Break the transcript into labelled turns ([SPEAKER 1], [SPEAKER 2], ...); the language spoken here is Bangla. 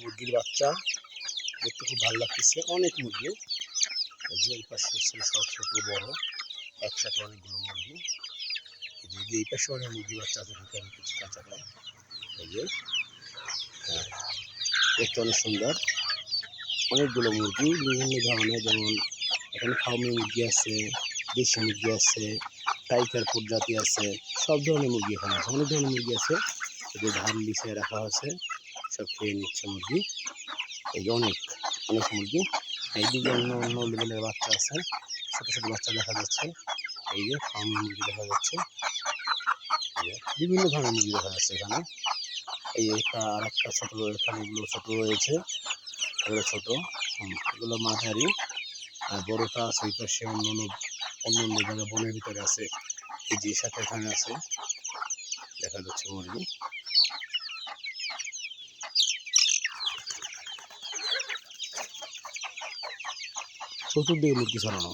[SPEAKER 1] মুরগির বাচ্চা দেখতে খুব ভালো লাগতেছে। অনেক মুরগি। যে এই পাশে ছিল সব ছোট বড়, একসাথে অনেকগুলো মুরগি। এই যে এই পাশে অনেক মুরগি বাচ্চা আছে ঢুকে আমি কিছু কাঁচা পাই এই যে হ্যাঁ দেখতে অনেক সুন্দর। অনেকগুলো মুরগি, বিভিন্ন ধরনের, যেমন এখানে ফার্মি মুরগি আছে, দেশি মুরগি আছে, টাইগার প্রজাতি আছে, সব ধরনের মুরগি এখানে আছে, অনেক ধরনের মুরগি আছে। এদের ধান বিছিয়ে রাখা আছে সব খেয়ে নিচ্ছে মুরগি। এই যে অনেক অনেক মুরগি। এইদিকে অন্য অন্য লেভেলের বাচ্চা আছে। ছোট ছোট বাচ্চা দেখা যাচ্ছে। এই যে ফার্মি মুরগি দেখা যাচ্ছে। বিভিন্ন ধরনের মুরগি দেখা যাচ্ছে এখানে। এই একটা আর একটা ছোট এখানে এগুলো ছোট রয়েছে এগুলো ছোট। এগুলো মাঝারি। আর বড়টা আছে ওই পাশে অন্য অন্য অন্য জায়গায় বনের ভিতরে আছে। এই যে সাথে এখানে আছে। দেখা যাচ্ছে মুরগি। চতুর্দিকে মুরগি ছড়ানো